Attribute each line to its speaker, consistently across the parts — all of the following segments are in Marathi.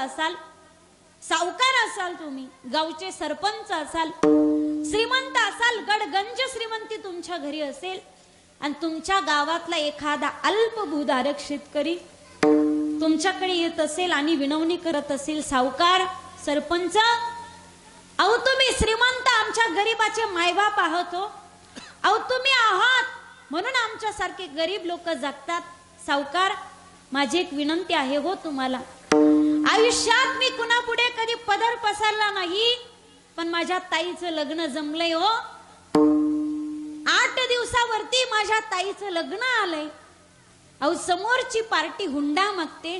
Speaker 1: असाल सावकार असाल तुम्ही गावचे सरपंच असाल श्रीमंत असाल गडगंज श्रीमंती तुमच्या घरी असेल आणि तुमच्या गावातला एखादा अल्पभूधारक शेतकरी तुमच्याकडे येत असेल आणि विनवणी करत असेल सावकार सरपंच अहो तुम्ही श्रीमंत आमच्या गरीबाचे मायबाप आहात हो. अहो तुम्ही आहात म्हणून आमच्यासारखे गरीब लोक जगतात. सावकार माझी एक विनंती आहे हो तुम्हाला. आयुष्यात मी कुणापुढे कधी पदर पसरला नाही पण माझ्या ताईचं लग्न जमलंय हो. आठ दिवसावरती माझ्या ताईचं लग्न आलंय. अहो समोरची पार्टी हुंडा मागते.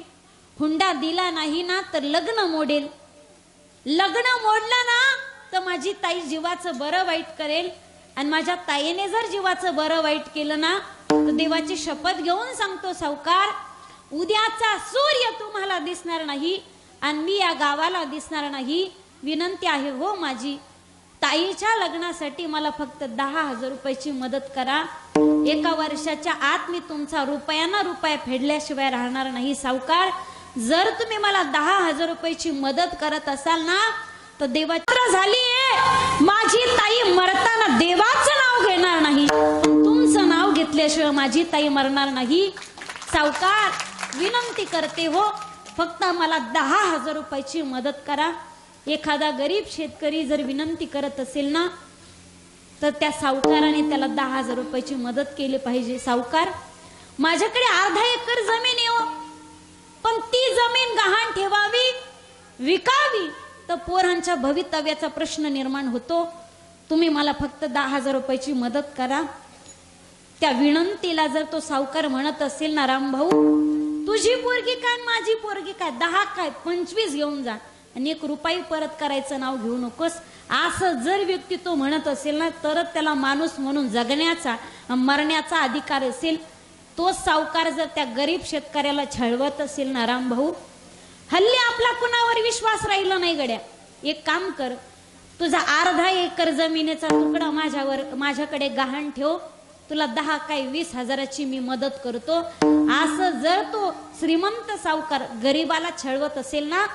Speaker 1: हुंडा दिला नाही ना तर लग्न मोडेल. लग्न मोडलं ना तर माझी ताई जीवाचं बरं वाईट करेल. आणि माझ्या ताईने जर जीवाचं बरं वाईट केलं ना तर देवाची शपथ घेऊन सांगतो सावकार उद्याचा सूर्य तुम्हाला दिसणार नाही आणि मी या गावाला दिसणार नाही. विनंती आहे हो माझी. ताईच्या लग्नासाठी मला फक्त दहा हजार रुपयाची मदत करा. एका वर्षाच्या आत मी तुमचा रुपयाना रुपया फेडल्याशिवाय राहणार नाही सावकार. जर तुम्ही मला दहा हजार रुपयाची मदत करत असाल ना तर देवाची झाली माझी ताई मरताना देवाचं नाव घेणार नाही. तुमचं नाव घेतल्याशिवाय माझी ताई मरणार नाही. सावकार विनंती करते हो. फक्त मला दहा हजार रुपयाची मदत करा. एखादा गरीब शेतकरी जर विनंती करत असेल ना तर त्या सावकाराने त्याला दहा हजार रुपयाची मदत केली पाहिजे सावकार. माझ्याकडे अर्धा एकर जमीन येऊ हो. पण ती जमीन गहाण ठेवावी विकावी तर पोरांच्या भवितव्याचा प्रश्न निर्माण होतो. तुम्ही मला फक्त दहा हजार रुपयाची मदत करा. त्या विनंतीला जर तो सावकार म्हणत असेल ना रामभाऊ तुझी पोरगी काय माझी पोरगी काय? दहा काय? पंचवीस घेऊन जा. आणि एक रुपये परत करायचं नाव घेऊ नकोस. असं जर व्यक्ती तो म्हणत असेल ना तरच त्याला माणूस म्हणून जगण्याचा मरण्याचा अधिकार असेल. तो सावकार जर त्या गरीब शेतकऱ्याला छळवत असेल ना रामभाऊ हल्ली आपला कुणावर विश्वास राहिला नाही गड्या. एक काम कर तुझा अर्धा एकर जमिनीचा तुकडा माझ्यावर माझ्याकडे गहाण ठेव. तुला दहा काय वीस हजाराची मी मदत करतो. असं जर तो श्रीमंत सावकार गरीबाला छळवत असेल ना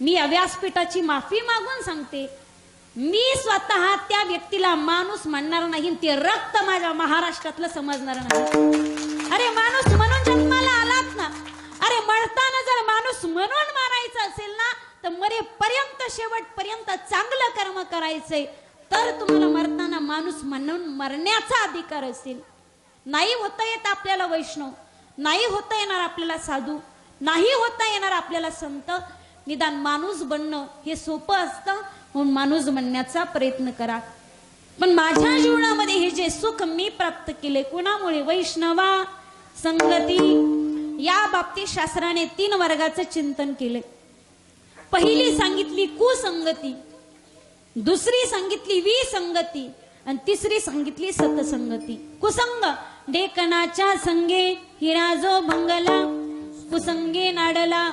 Speaker 1: मी व्यासपीठाची माफी मागून सांगते. मी स्वतः त्या व्यक्तीला माणूस म्हणणार नाही ते रक्त माझ्या महाराष्ट्रातलं समजणार नाही. अरे माणूस म्हणून जन्माला आलात ना. अरे मरताना जर माणूस म्हणून मारायचं असेल ना तर मरेपर्यंत शेवटपर्यंत चांगलं कर्म करायचंय. तर तुम्हाला मरताना माणूस म्हणून मरण्याचा अधिकार असेल. नाही होता येत आपल्याला वैष्णव नाही होता येणार आपल्याला साधू नाही होता येणार आपल्याला संत. निदान माणूस बनणं हे सोपं असतं म्हणून माणूस बनण्याचा प्रयत्न करा. पण माझ्या जीवनामध्ये हे जे सुख मी प्राप्त केले कुणामुळे? वैष्णवा संगती. या बाबतीत शास्त्राने तीन वर्गाचं चिंतन केले. पहिली सांगितली कुसंगती. दुसरी सांगितली विसंगती आणि तिसरी सांगितली सतसंगती. कुसंग डेकणाच्या संगे हिराजो भंगला कुसंगे नाडला.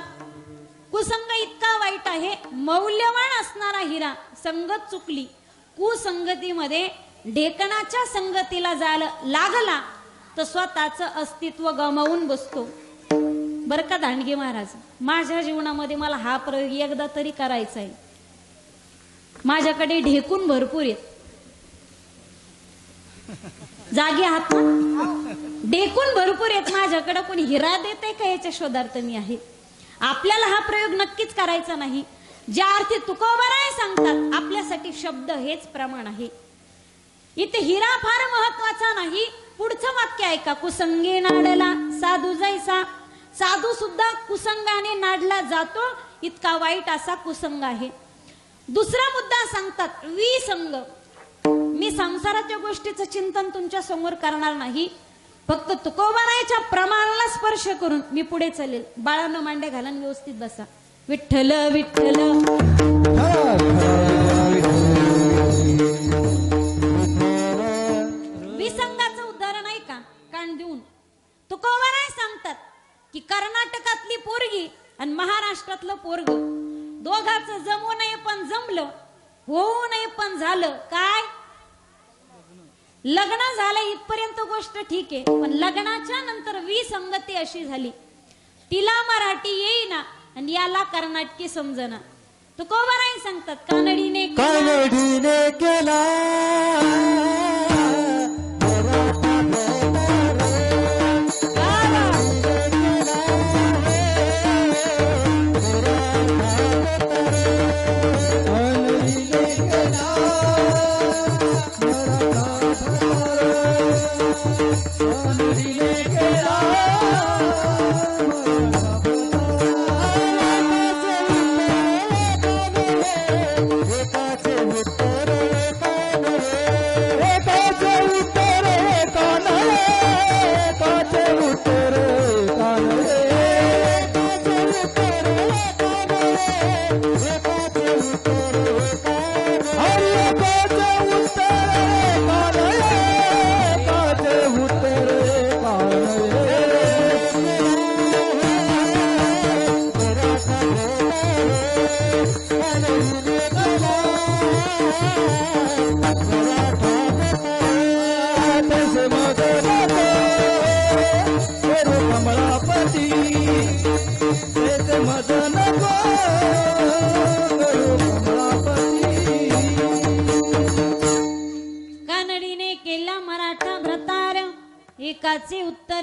Speaker 1: कुसंग इतका वाईट आहे मौल्यवान असणारा हिरा संगत चुकली. कुसंगतीमध्ये डेकणाच्या संगतीला जायला लागला तर स्वतःच अस्तित्व गमावून बसतो. बर का दांडगे महाराज? माझ्या जीवनामध्ये मला हा प्रयोग एकदा तरी करायचा आहे. माझ्याकडे ढेकून भरपूर आहेत. जागे आहात ना? ढेकून भरपूर आहेत माझ्याकडे. कोणी हिरा देते का याच्या शोधार्थ मी आहे? आपल्याला हा प्रयोग नक्कीच करायचा नाही. ज्या अर्थी तुकोबराय सांगतात आपल्यासाठी शब्द हेच प्रमाण आहे. इथे हिरा फार महत्त्वाचा नाही. पुढचं वाक्य ऐका. कुसंगे नाडला साधू जैसा. साधू सुद्धा कुसंगाने नाडला जातो. इतका वाईट असा कुसंग आहे. दुसरा मुद्दा सांगतात विसंग. मी संसाराच्या गोष्टीचं चिंतन तुमच्यासमोर करणार नाही. फक्त तुकोबारायच्या प्रमाणाला स्पर्श करून मी पुढे चालेल. बाळानं मांडे घालून व्यवस्थित बसा. विठ्ठल विठ्ठल. विसंगाचं उदाहरण आहे का? कान देऊन. तुकोबाराय सांगतात की कर्नाटकातली पोरगी आणि महाराष्ट्रातलं पोरग दोघाच जमू नये पण जमलं होऊ नये पण झालं. काय? लग्न झालं इथपर्यंत गोष्ट ठीक आहे पण लग्नाच्या नंतर विसंगती अशी झाली. तिला मराठी येईना आणि याला कर्नाटकी समजना. तो कोबराई सांगतात कानडीने केला.
Speaker 2: कानडीने केला.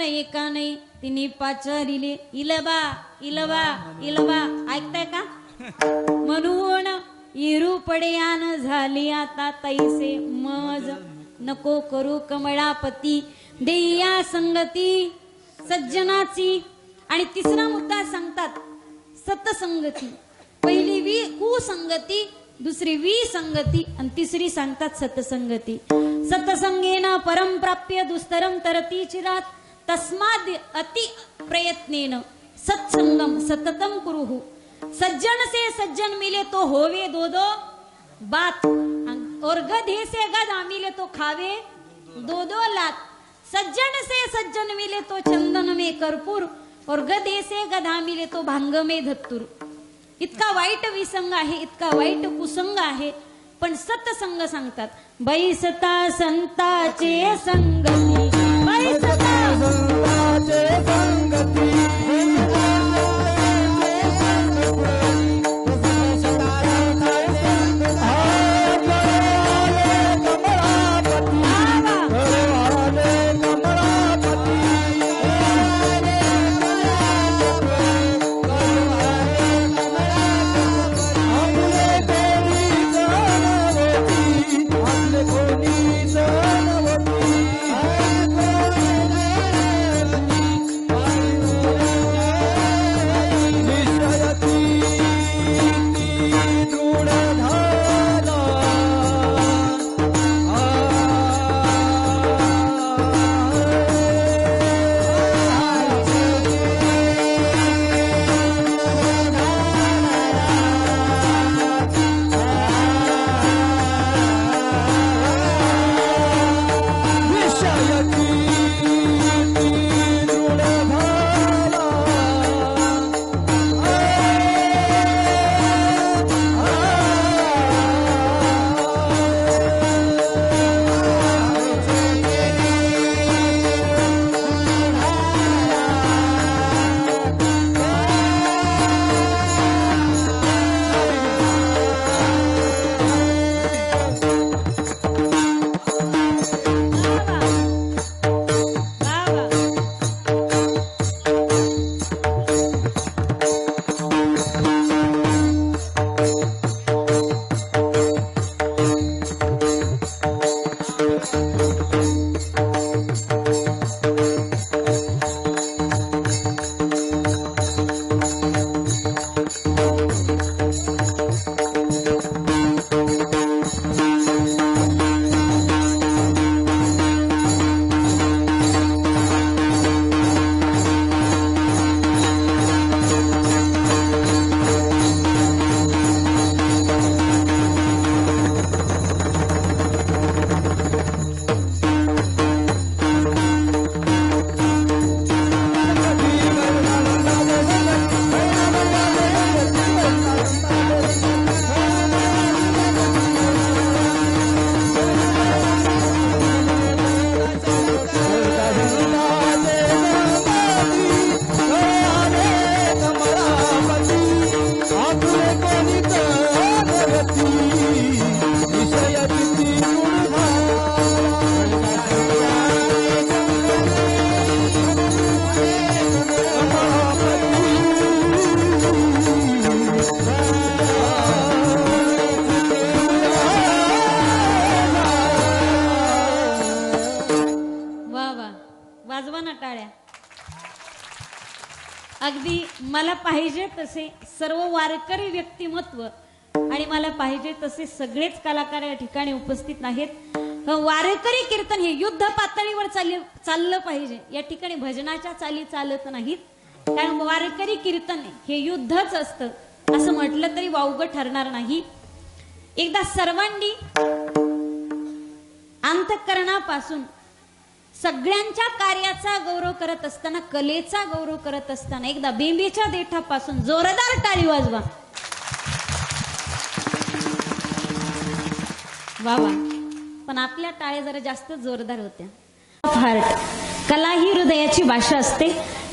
Speaker 1: एका नाही? तिने पाचारिले इलबा इलबा इलबा. ऐकताय का? म्हणून इरू पडयान झाली आता तैसे मज. नको करू कमळापती. देया संगती सज्जनाची. आणि तिसरा मुद्दा सांगतात सतसंगती. पहिली वी कुसंगती दुसरी वी संगती आणि तिसरी सांगतात सतसंगती. सतसंगेना परम प्राप्य दुस्तरम तरती चिरात. तस्माद अति प्रयत्नेन सत्संगम सततम कुरुहु सज्जन से सज्जन मिले तो होवे दो दो बात। और गधे से गधा मिले तो खावे दो दो लात। सज्जन से सज्जन मिले तो चंदन में कर्पूर। और गधे से गधा मिले तो भांग में धत्तूर। इतका वाईट विसंग आहे इतका वाईट कुसंग आहे पण सतसंग सांगतात बैसता संताचे संगती
Speaker 2: संताचे
Speaker 1: अगदी मला पाहिजे तसे सर्व वारकरी व्यक्तिमत्व आणि मला पाहिजे तसे सगळेच कलाकार या ठिकाणी उपस्थित नाहीत. वारकरी कीर्तन हे युद्ध पातळीवर चालले चाललं पाहिजे. या ठिकाणी भजनाच्या चाली चालत नाहीत. कारण वारकरी कीर्तन हे युद्धच असतं. असं म्हटलं तरी वावग ठरणार नाही. एकदा सर्वांनी अंतकरणापासून सगळ्यांच्या कार्याचा गौरव करत असताना कलेचा गौरव करत असताना एकदा बेंबीच्या देठापासून जोरदार टाळी वाजवा. वा वा पण आपल्या टाळ्या जरा जास्त जोरदार होत्या. हार्ट कला ही हृदयाची भाषा असते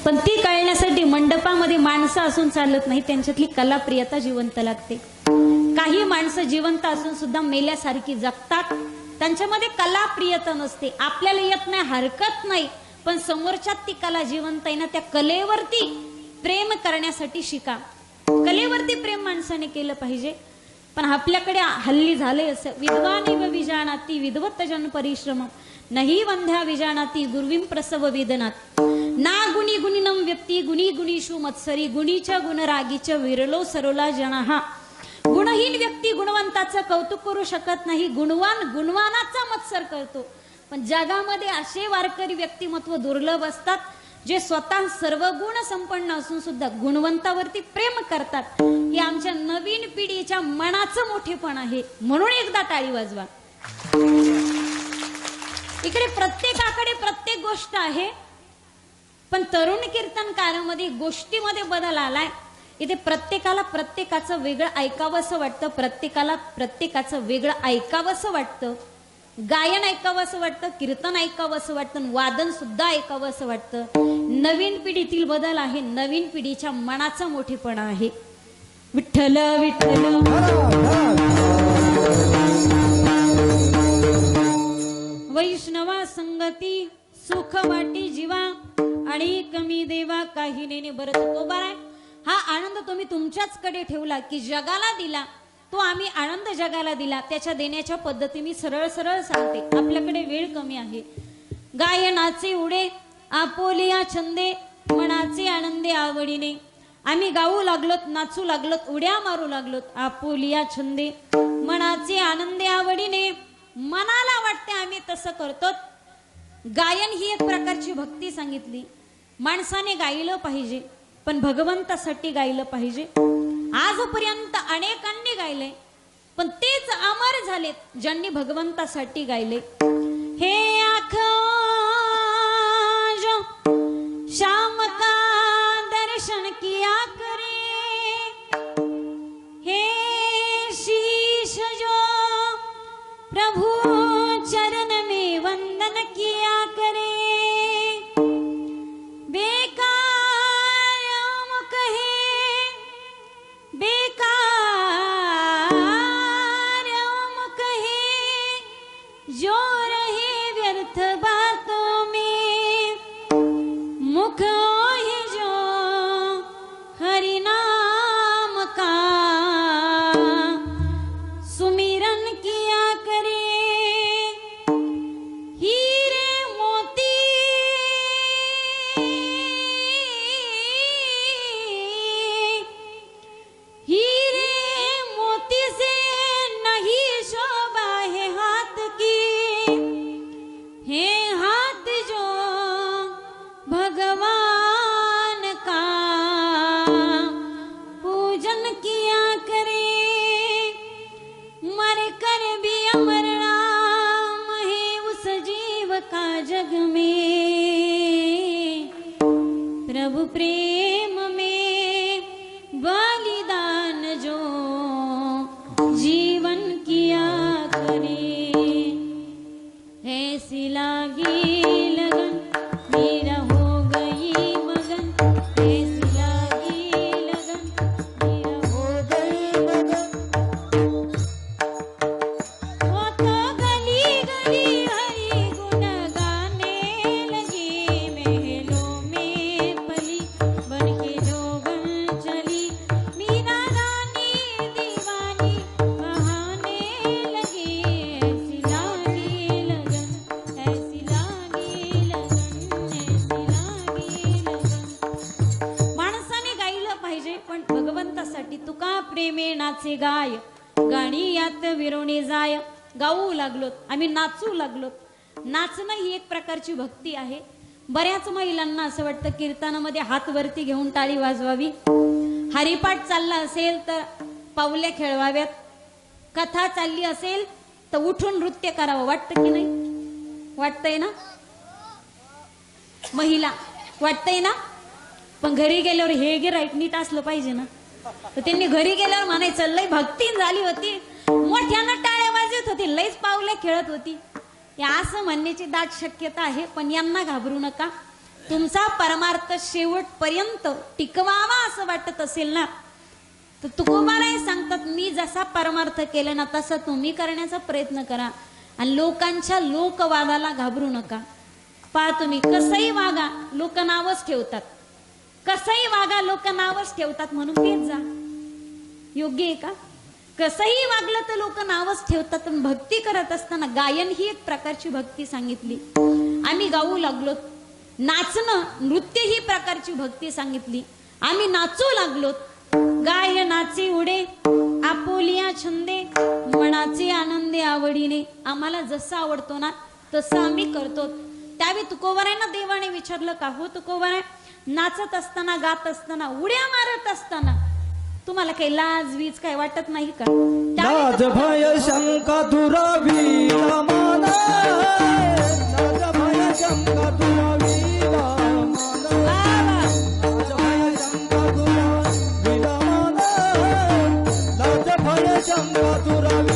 Speaker 1: पण ती कळण्यासाठी मंडपामध्ये माणसं असून चालत नाही त्यांच्यातली कलाप्रियता जिवंत लागते. काही माणसं जिवंत असून सुद्धा मेल्यासारखी जगतात त्यांच्यामध्ये कला प्रियता नसते. आपल्याला येत नाही हरकत नाही. पण समोरच्यात ती कला जिवंत आहे ना त्या कलेवरती प्रेम करण्यासाठी शिका. कलेवरती प्रेम माणसाने केलं पाहिजे. पण आपल्याकडे हल्ली झाले असं. विद्वानिव विजानाती विद्वत्त जन परिश्रम. नाही वंध्या विजानाती गुरुविम प्रसव वेदनात. ना गुणी गुणिनम व्यक्ती गुणी गुणीशु मत्सरी गुणीच्या गुणरागीच्या विरलो सरोला जनाहा गुणहीन व्यक्ती गुणवंताचं कौतुक करू शकत नाही. गुणवान गुणवानाचा मत्सर करतो. पण जगामध्ये असे वारकरी व्यक्तिमत्व दुर्लभ असतात जे स्वतः सर्व गुण संपन्न असून सुद्धा गुणवंतावरती प्रेम करतात. हे आमच्या नवीन पिढीच्या मनाचं मोठेपण आहे. म्हणून एकदा टाळी वाजवा. इकडे प्रत्येकाकडे प्रत्येक गोष्ट आहे पण तरुण कीर्तनकारामध्ये गोष्टीमध्ये बदल आलाय. इथे प्रत्येकाला प्रत्येकाचं वेगळं ऐकावंसं वाटतं प्रत्येकाला प्रत्येकाचं वेगळं ऐकावंसं वाटतं गायन ऐकावं असं वाटतं कीर्तन ऐकावं असं वाटतं वादन सुद्धा ऐकावं असं वाटतं. नवीन पिढीतील बदल आहे नवीन पिढीच्या मनाचा मोठेपणा आहे. विठ्ठल विठ्ठल. वैष्णवा संगती सुख वाटी जीवा आणि कमी देवा काही नेने बरं तो आहे हा आनंद तुम्ही तुमच्याच कडे ठेवला की जगाला दिला. तो आम्ही आनंद जगाला दिला. त्याच्या देण्याच्या पद्धती मी सरळ सरळ सांगते. आपल्याकडे वेळ कमी आहे. गायनाचे उडे आपोलिया छंदे मनाचे आनंदे आवडीने. आम्ही गाऊ लागलोत नाचू लागलोत उड्या मारू लागलोत. आपोलिया छंदे मनाचे आनंदे आवडीने. मनाला वाटते आम्ही तसं करतो गायन ही एक प्रकारची भक्ती सांगितली. माणसाने गायलं पाहिजे. पण भगवंतासाठी गायलं पाहिजे. आजपर्यंत अनेकांनी गायले पण तेच अमर झालेत ज्यांनी भगवंतासाठी गायले हे आख गाऊ लागलोत आम्ही नाचू लागलोत. नाचणं ही एक प्रकारची भक्ती आहे. बऱ्याच महिलांना असं वाटतं कीर्तनामध्ये हात वरती घेऊन टाळी वाजवावी. हरिपाठ चालला असेल तर पावल्या खेळवाव्यात. कथा चालली असेल तर उठून नृत्य करावं. वाटतं की नाही? वाटतंय ना? महिला वाटतंय ना? पण घरी गेल्यावर हे राईट नीट असलं पाहिजे ना. तर त्यांनी घरी गेल्यावर म्हणायचं लय भक्ती झाली होती. मोठ्यानं ती लईच पावले खेळत होती. या असं म्हणण्याची दाट शक्यता आहे पण यांना घाबरू नका. तुमचा परमार्थ शेवटपर्यंत टिकवावा असं वाटत असेल ना? तर तुकोबालाही सांगतात मी जसा परमार्थ केला ना तसा तुम्ही करण्याचा प्रयत्न करा. आणि लोकांच्या लोकवादाला घाबरू नका. पहा तुम्ही कसंही वागा लोक नावच ठेवतात. कसंही वागा लोक नावच ठेवतात म्हणून तेच जा. योग्य आहे का? कसंही वागलं तर लोक नावच ठेवतात पण भक्ती करत असताना गायन ही एक प्रकारची भक्ती सांगितली. आम्ही गाऊ लागलो. नाचणं नृत्य ही प्रकारची भक्ती सांगितली. आम्ही नाचू लागलो. गाय नाचे उडे आपोलिया छंदे मनाचे आनंदे आवडीने. आम्हाला जसं आवडतो ना तसं आम्ही करतो. त्यावेळी तुकोबरायना देवाने विचारलं का हो तुकोबराय? नाचत असताना गात असताना उड्या मारत असताना तुम्हाला काही लाज वीज काय वाटत नाही का? त्यावेळी
Speaker 2: लाज भय शंका दुरावी मान लाज भय शंका दुरावी मान लाज भय शंका दुरावी मान लाज भय शंका दुरावी